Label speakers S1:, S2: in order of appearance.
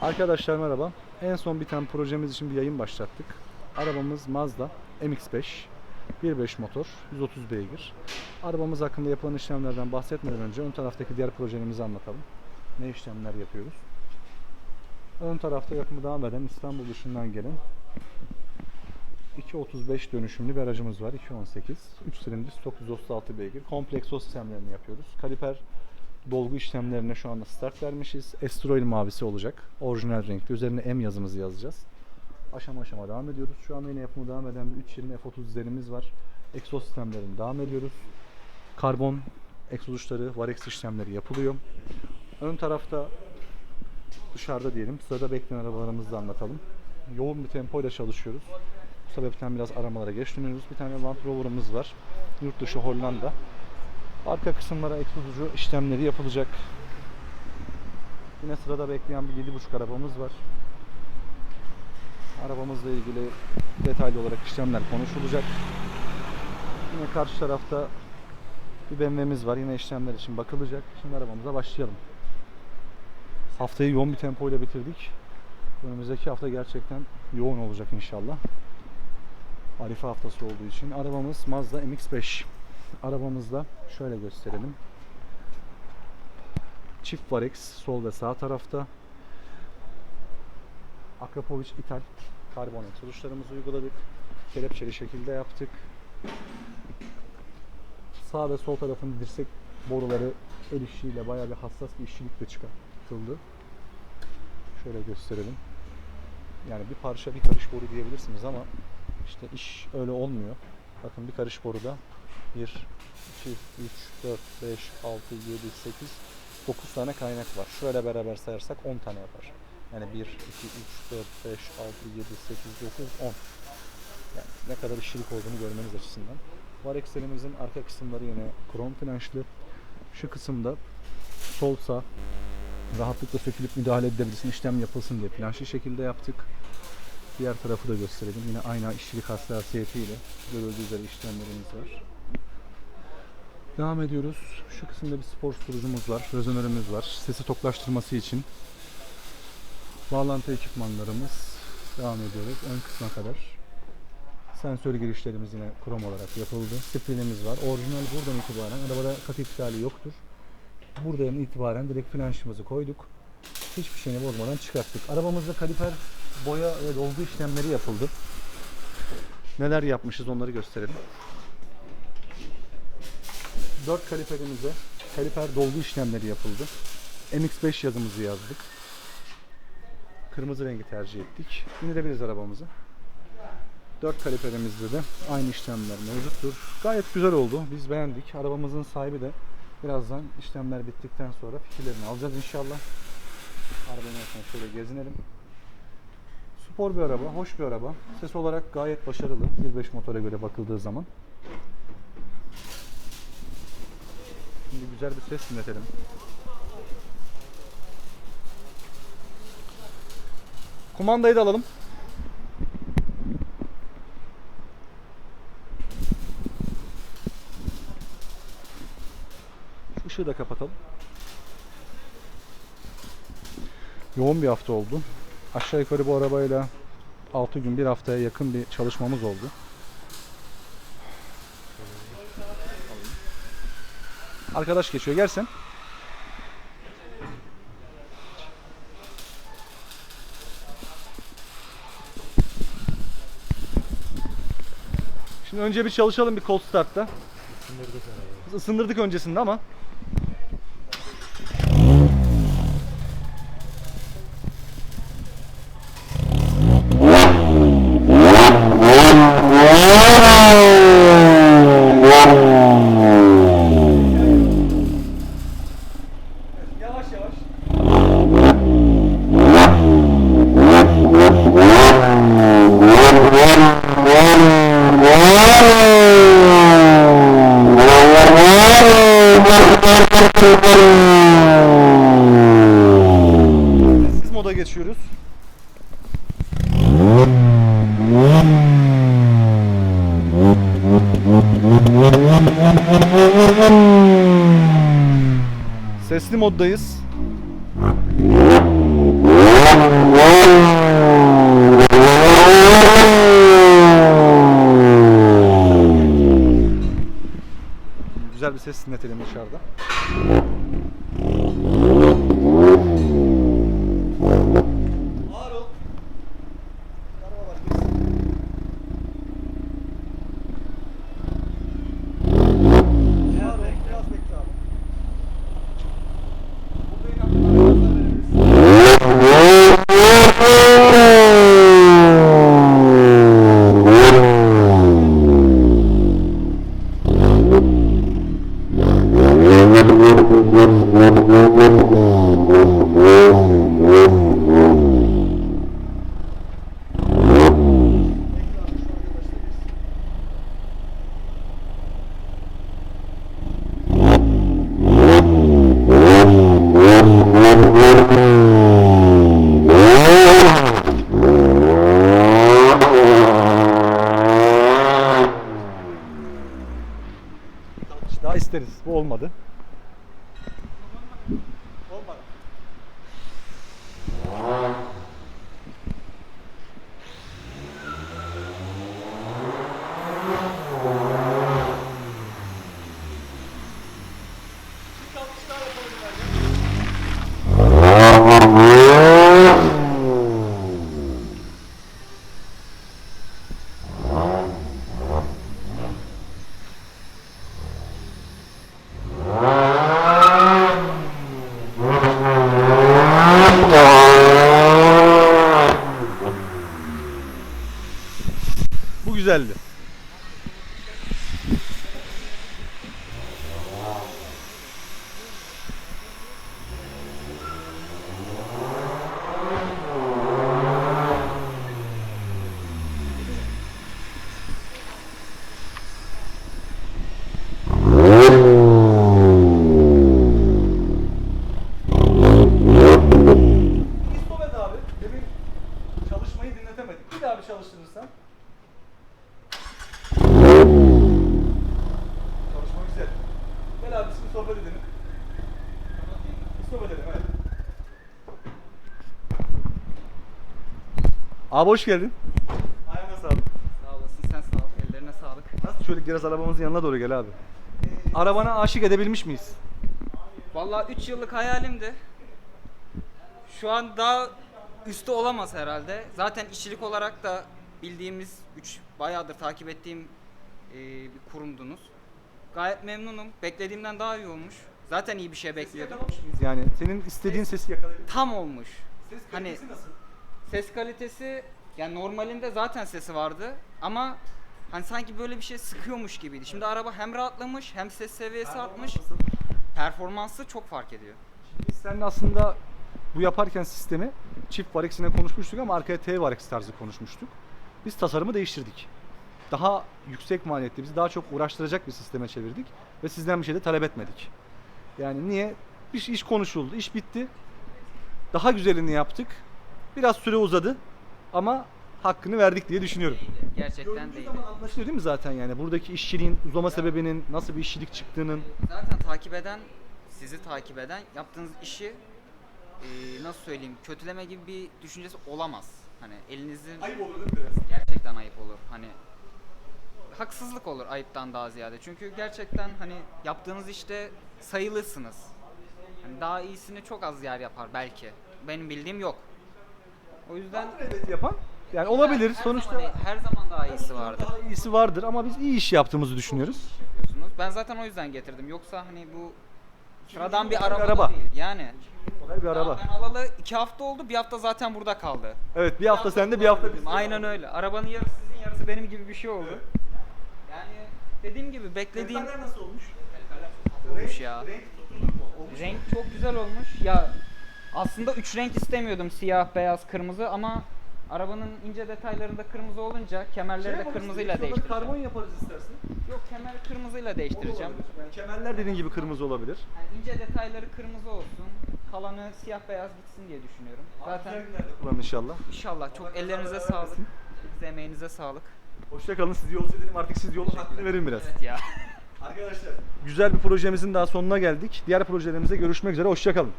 S1: Arkadaşlar merhaba. En son biten projemiz için bir yayın başlattık. Arabamız Mazda MX-5 1.5 motor 130 beygir. Arabamız hakkında yapılan işlemlerden bahsetmeden önce ön taraftaki diğer projelerimizi anlatalım. Ne işlemler yapıyoruz? Ön tarafta yapımı devam eden İstanbul dışından gelen 2.35 dönüşümlü bir aracımız var. 2.18. 3 silindir 936 beygir. Kompleks o sistemlerini yapıyoruz. Kaliper dolgu işlemlerine şu anda start vermişiz. Estroil mavisi olacak. Orijinal renkte. Üzerine M yazımızı yazacağız. Aşama aşama devam ediyoruz. Şu anda yine yapımı devam eden bir 320 F30 üzerimiz var. Egzoz sistemlerini devam ediyoruz. Karbon egzoz uçları, varex işlemleri yapılıyor. Ön tarafta dışarıda diyelim. Sırada bekleyen arabalarımızı da anlatalım. Yoğun bir tempoyla çalışıyoruz. Bu sebepten biraz aramalara geç dönüyoruz. Bir tane Land Rover'ımız var. Yurt dışı Hollanda. Arka kısımlara egzoz ucu işlemleri yapılacak. Yine sırada bekleyen bir 7.5 arabamız var. Arabamızla ilgili detaylı olarak işlemler konuşulacak. Yine karşı tarafta bir BMW'miz var. Yine işlemler için bakılacak. Şimdi arabamıza başlayalım. Haftayı yoğun bir tempoyla bitirdik. Önümüzdeki hafta gerçekten yoğun olacak inşallah. Arife haftası olduğu için. Arabamız Mazda MX-5. Arabamızda şöyle gösterelim. Çift Varex sol ve sağ tarafta. Akrapovic İthal karbon egzoz uyguladık. Kelepçeli şekilde yaptık. Sağ ve sol tarafın dirsek boruları el işiyle bayağı bir hassas bir işçilikle çıkartıldı. Şöyle gösterelim. Yani bir parça bir karış boru diyebilirsiniz ama işte iş öyle olmuyor. Bakın bir karış boruda 1, 2, 3, 4, 5, 6, 7, 8, 9 tane kaynak var. Şöyle beraber sayarsak 10 tane yapar. Yani 1, 2, 3, 4, 5, 6, 7, 8, 9, 10. Yani ne kadar işçilik olduğunu görmeniz açısından. Varexlerimizin arka kısımları yine krom flanşlı. Şu kısımda sol sağ rahatlıkla sökülüp müdahale edebilirsin, işlem yapılsın diye planşlı şekilde yaptık. Diğer tarafı da gösterelim. Yine aynı işçilik hassasiyetiyle görüldüğü üzere işlemlerimiz var. Devam ediyoruz. Şu kısımda bir spor susturucumuz var. Rezonörümüz var. Sesi toklaştırması için. Bağlantı ekipmanlarımız. Devam ediyoruz. Ön kısma kadar. Sensör girişlerimiz yine krom olarak yapıldı. Sprinimiz var. Orijinal buradan itibaren arabada kat iptali yoktur. Buradan itibaren direkt flanşımızı koyduk. Hiçbir şeyini bozmadan çıkarttık. Arabamızda kaliper boya ve dolgu işlemleri yapıldı. Neler yapmışız onları gösterelim. 4 kaliperimize kaliper dolgu işlemleri yapıldı. MX5 yazımızı yazdık. Kırmızı rengi tercih ettik. İndirebiliriz arabamızı. 4 kaliperimizde de aynı işlemler mevcuttur. Gayet güzel oldu. Biz beğendik. Arabamızın sahibi de birazdan işlemler bittikten sonra fikirlerini alacağız inşallah. Arabanın şöyle gezinelim. Spor bir araba, hoş bir araba. Ses olarak gayet başarılı 1.5 motora göre bakıldığı zaman. Şimdi güzel bir ses dinletelim. Kumandayı da alalım. Şu ışığı da kapatalım. Yoğun bir hafta oldu. Aşağı yukarı bu arabayla 6 gün bir haftaya yakın bir çalışmamız oldu. Arkadaş geçiyor. Gelsin. Şimdi önce bir çalışalım bir cold start'ta. Biz ısındırdık öncesinde ama. Sessiz moda geçiyoruz. Sesli moddayız. Güzel bir ses dinletelim dışarıda. Senhor. Abi hoş geldin. Ayağına sağlık.
S2: Sağ olasın sen sağ ol. Ellerine sağlık.
S1: Nasıl şöyle biraz arabamızın yanına doğru gel abi. Arabana aşık edebilmiş miyiz?
S2: Vallahi 3 yıllık hayalimdi. Şu an daha üstü olamaz herhalde. Zaten işçilik olarak da bildiğimiz 3 bayağıdır takip ettiğim e, bir kurumdunuz. Gayet memnunum. Beklediğimden daha iyi olmuş. Zaten iyi bir şey bekliyordum.
S1: Yani senin istediğin sesi yakalayabilmiş
S2: Tam olmuş.
S1: Ses
S2: Hani
S1: kalitesi nasıl?
S2: Ses kalitesi yani normalinde zaten sesi vardı ama hani sanki böyle bir şey sıkıyormuş gibiydi. Şimdi araba hem rahatlamış hem ses seviyesi artmış. Performansı çok fark ediyor.
S1: Biz seninle aslında bu yaparken sistemi çift var konuşmuştuk ama arkaya T var tarzı konuşmuştuk. Biz tasarımı değiştirdik. Daha yüksek maliyetli, bizi daha çok uğraştıracak bir sisteme çevirdik ve sizden bir şey de talep etmedik. Yani niye? Bir iş konuşuldu, iş bitti. Daha güzelini yaptık. Biraz süre uzadı ama hakkını verdik diye düşünüyorum.
S2: Gerçekten değil.
S1: zaman anlaşılıyor değil mi zaten yani? Buradaki işçiliğin uzama sebebinin, nasıl bir işçilik çıktığının.
S2: Zaten takip eden, sizi takip eden yaptığınız işi eee, nasıl söyleyeyim kötüleme gibi bir düşüncesi olamaz. Hani elinizin
S1: olur değil mi biraz?
S2: gerçekten ayıp olur. Hani haksızlık olur ayıptan daha ziyade. Çünkü gerçekten hani yaptığınız işte sayılısınız. Hani daha iyisini çok az yer yapar belki. Benim bildiğim yok. O yüzden
S1: Evet yapan. Yani olabilir.
S2: her
S1: Sonuçta
S2: zaman, her zaman daha iyisi vardır.
S1: Daha iyisi vardır ama biz iyi iş yaptığımızı düşünüyoruz.
S2: yapıyorsunuz. Ben zaten o yüzden getirdim. Yoksa hani bu sıradan bir araba, da
S1: araba.
S2: değil. Yani
S1: Model bir araba.
S2: ben alalı iki hafta oldu. Bir hafta zaten burada kaldı.
S1: Evet bir hafta sende bir hafta bizde.
S2: Aynen öyle. Arabanın yarısı sizin yarısı benim gibi bir şey oldu. Yani dediğim gibi beklediğim
S1: nasıl olmuş?
S2: olmuş ya. Renk çok güzel olmuş. Ya aslında üç renk istemiyordum. Siyah, beyaz, kırmızı ama arabanın ince detaylarında kırmızı olunca kemerleri de kırmızıyla değiştireceğim.
S1: Karbon yaparız istersen.
S2: Yok kemeri kırmızıyla değiştireceğim.
S1: Yani kemerler dediğin gibi kırmızı olabilir.
S2: Yani ince detayları kırmızı olsun. Kalanı siyah beyaz gitsin diye düşünüyorum. Zaten
S1: Kullanın inşallah.
S2: inşallah çok ellerinize sağlık. Emeğinize sağlık.
S1: Hoşçakalın sizi yolcu edelim artık siz yolun hakkını verin biraz.
S2: Evet ya.
S1: Arkadaşlar güzel bir projemizin daha sonuna geldik. Diğer projelerimize görüşmek üzere hoşçakalın.